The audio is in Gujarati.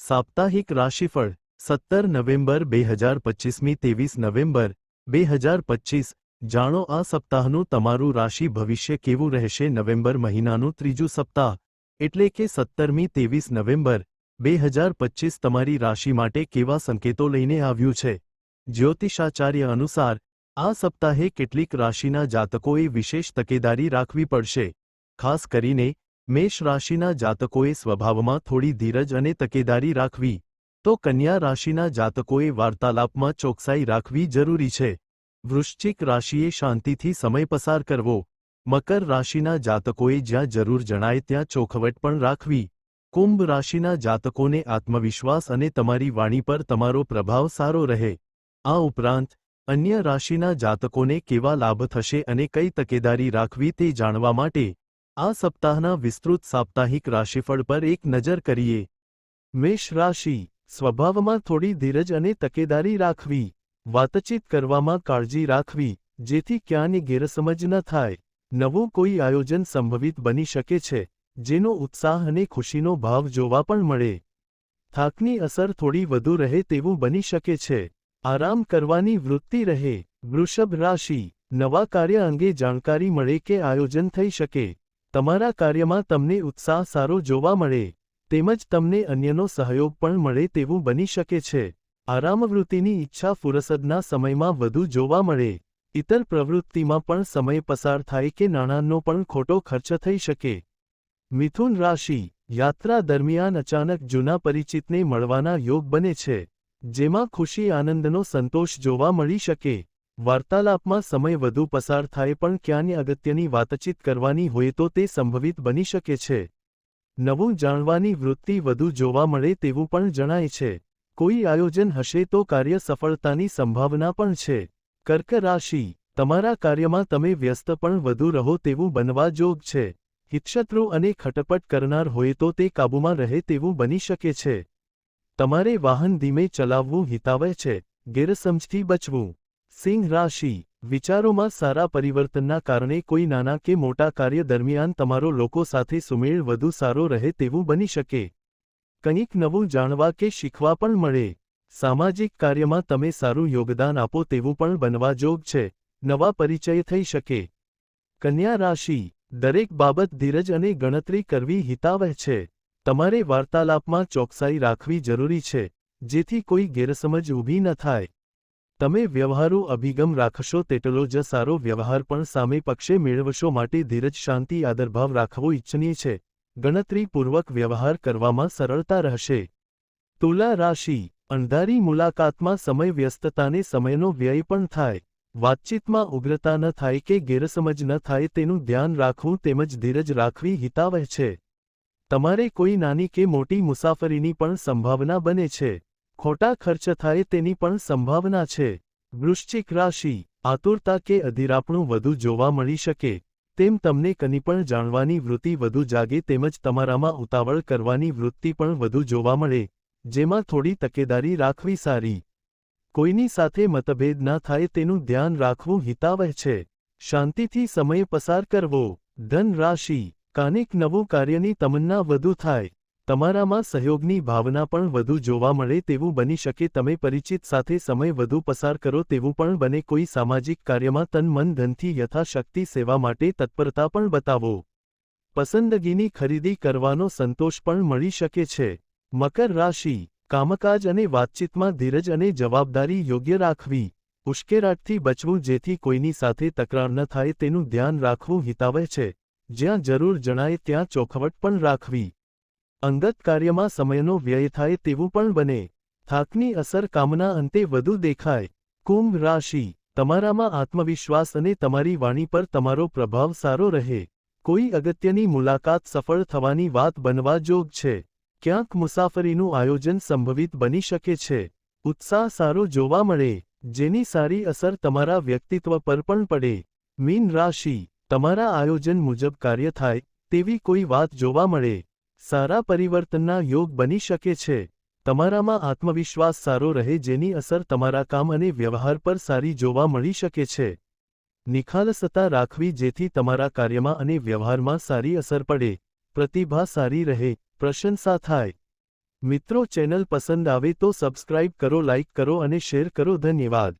સાપ્તાહિક રાશિફળ, સત્તર નવેમ્બર બે હજાર પચીસમી ત્રેવીસ નવેમ્બર બે હજાર પચીસ. જાણો આ સપ્તાહનું તમારું રાશિ ભવિષ્ય કેવું રહેશે નવેમ્બર મહિનાનું ત્રીજું સપ્તાહ? એટલે કે સત્તરમી ત્રેવીસ નવેમ્બર બે હજાર પચીસ તમારી રાશિ માટે કેવા સંકેતો લઈને આવ્યું છે? જ્યોતિષાચાર્ય અનુસાર, આ સપ્તાહે કેટલીક રાશિના જાતકોએ વિશેષ તકેદારી રાખવી પડશે. ખાસ કરીને મેષ રાશિના જાતકોએ સ્વભાવમાં થોડી ધીરજ અને તકેદારી રાખવી. તો કન્યા રાશિના જાતકોએ વાર્તાલાપમાં ચોકસાઈ રાખવી જરૂરી છે. વૃશ્ચિક રાશિએ શાંતિથી સમય પસાર કરવો. મકર રાશિના જાતકોએ જ્યાં જરૂર જણાય ત્યાં ચોખવટ પણ રાખવી. કુંભ રાશિના જાતકોને આત્મવિશ્વાસ અને તમારી વાણી પર તમારો પ્રભાવ સારો રહે. આ ઉપરાંત, અન્ય રાશિના જાતકોને કેવા લાભ થશે અને કઈ તકેદારી રાખવી તે જાણવા માટે આ સપ્તાહના વિસ્તૃત સાપ્તાહિક રાશિફળ પર એક નજર કરીએ. મેષ રાશિ, સ્વભાવમાં થોડી ધીરજ અને તકેદારી રાખવી. વાતચીત કરવામાં કાળજી રાખવી, જેથી ક્યાંની ગેરસમજ ન થાય. નવું કોઈ આયોજન સંભવિત બની શકે છે, જેનો ઉત્સાહ અને ખુશીનો ભાવ જોવા પણ મળે. થાકની અસર થોડી વધુ રહે તેવું બની શકે છે. આરામ કરવાની વૃત્તિ રહે. વૃષભ રાશિ, નવા કાર્ય અંગે જાણકારી મળે કે આયોજન થઈ શકે. તમારા કાર્યમાં તમને ઉત્સાહ સારો જોવા મળે, તેમજ તમને અન્યનો સહયોગ પણ મળે તેવું બની શકે છે. આરામવૃત્તિની ઈચ્છા ફુરસદના સમયમાં વધુ જોવા મળે ઇતર પ્રવૃત્તિમાં પણ સમય પસાર થાય કે નાણાંનો પણ ખોટો ખર્ચ થઈ શકે. મિથુન રાશિ, યાત્રા દરમિયાન અચાનક જૂના પરિચિતને મળવાના યોગ બને છે, જેમાં ખુશી આનંદનો સંતોષ જોવા મળી શકે. વાર્તાલાપમાં સમય વધુ પસાર થાય પણ ક્યાંની અગત્યની વાતચીત કરવાની હોય તો તે સંભવિત બની શકે છે. નવું જાણવાની વૃત્તિ વધુ જોવા મળે તેવું પણ જણાય છે. કોઈ આયોજન હશે તો કાર્ય સફળતાની સંભાવના પણ છે. કર્ક રાશિ, તમારા કાર્યમાં તમે વ્યસ્ત પણ વધુ રહો તેવું બનવા જોગ છે. હિતશત્રુ અને ખટપટ કરનાર હોય તો તે કાબૂમાં રહે તેવું બની શકે છે. તમારે વાહન ધીમે ચલાવવું હિતાવહ છે. ગેરસમજથી બચવું. સિંહ રાશિ, વિચારોમાં સારા પરિવર્તનના કારણે કોઈ નાના કે મોટા કાર્ય દરમિયાન તમારો લોકો સાથે સુમેળ વધુ સારો રહે તેવું બની શકે. કંઈક નવું જાણવા કે શીખવા પણ મળે. સામાજિક કાર્યમાં તમે સારું યોગદાન આપો તેવું પણ બનવા જોગ છે. નવા પરિચય થઈ શકે. કન્યા રાશિ, દરેક બાબત ધીરજ અને ગણતરી કરવી હિતાવહ છે. તમારે વાર્તાલાપમાં ચોકસાઈ રાખવી જરૂરી છે. જેથી કોઈ ગેરસમજ ઊભી ન થાય. તમે વ્યવહારુ અભિગમ રાખશો તેટલો જ સારો વ્યવહાર પણ સામે પક્ષે મેળવશો માટે ધીરજ, શાંતિ, આદરભાવ રાખવો ઇચ્છનીય છે. ગણતરીપૂર્વક વ્યવહાર કરવામાં સરળતા રહેશે. તુલા રાશિ. અણધારી મુલાકાતમાં સમય વ્યસ્તતાને સમયનો વ્યય પણ થાય. વાતચીતમાં ઉગ્રતા ન થાય કે ગેરસમજ ન થાય તેનું ધ્યાન રાખવું તેમજ ધીરજ રાખવી હિતાવહ છે. તમારે કોઈ નાની કે મોટી મુસાફરીની પણ સંભાવના બને છે. ખોટા ખર્ચ થાય તેની પણ સંભાવના છે. વૃશ્ચિક રાશિ, આતુરતા કે અધિરાપણું વધુ જોવા મળી શકે. તેમ તમને કની પણ જાણવાની વૃત્તિ વધુ જાગે તેમજ તમારામાં ઉતાવળ કરવાની વૃત્તિ પણ વધુ જોવા મળે, જેમાં થોડી તકેદારી રાખવી સારી. કોઈની સાથે મતભેદ ના થાય તેનું ધ્યાન રાખવું હિતાવહ છે. શાંતિથી સમય પસાર કરવો. ધન રાશિ, કાનિક નવું કાર્યની તમન્ના વધુ થાય. તમારામાં સહયોગની ભાવના પણ વધુ જોવા મળે તેવું બની શકે, તમે પરિચિત સાથે સમય વધુ પસાર કરો તેવું પણ બને, કોઈ સામાજિક કાર્યમાં તન, મન, ધનથી યથાશક્તિ, સેવા માટે તત્પરતા પણ બતાવો. પસંદગીની ખરીદી કરવાનો સંતોષ પણ મળી શકે છે. મકર રાશિ, કામકાજ અને વાતચીતમાં ધીરજ અને જવાબદારી યોગ્ય રાખવી. ઉશ્કેરાટથી બચવું જેથી કોઈની સાથે તકરાર ન થાય તેનું ધ્યાન રાખવું હિતાવહ છે. જ્યાં જરૂર જણાય ત્યાં ચોખવટ પણ રાખવી. અંગત કાર્યમાં સમયનો વ્યય થાય તેવું પણ બને. થાકની અસર કામના અંતે વધુ દેખાય. કુંભ રાશિ. તમારામાં આત્મવિશ્વાસ અને તમારી વાણી પર તમારો પ્રભાવ સારો રહે. કોઈ અગત્યની મુલાકાત સફળ થવાની વાત બનવા જોગ છે. ક્યાંક મુસાફરીનું આયોજન સંભવિત બની શકે છે. ઉત્સાહ સારો જોવા મળે, જેની સારી અસર તમારા વ્યક્તિત્વ પર પણ પડે. મીન રાશિ. તમારા આયોજન મુજબ કાર્ય થાય, તેવી કોઈ વાત જોવા મળે. સારા પરિવર્તનના યોગ બની શકે છે. તમારામાં આત્મવિશ્વાસ સારો રહે જેની અસર તમારા કામ અને વ્યવહાર પર સારી જોવા મળી શકે છે. નિખાલસતા રાખવી જેથી તમારા કાર્યમાં અને વ્યવહારમાં સારી અસર પડે. પ્રતિભા સારી રહે. પ્રશંસા થાય. મિત્રો, ચેનલ પસંદ આવે તો સબસ્ક્રાઇબ કરો, લાઇક કરો અને શેર કરો. ધન્યવાદ.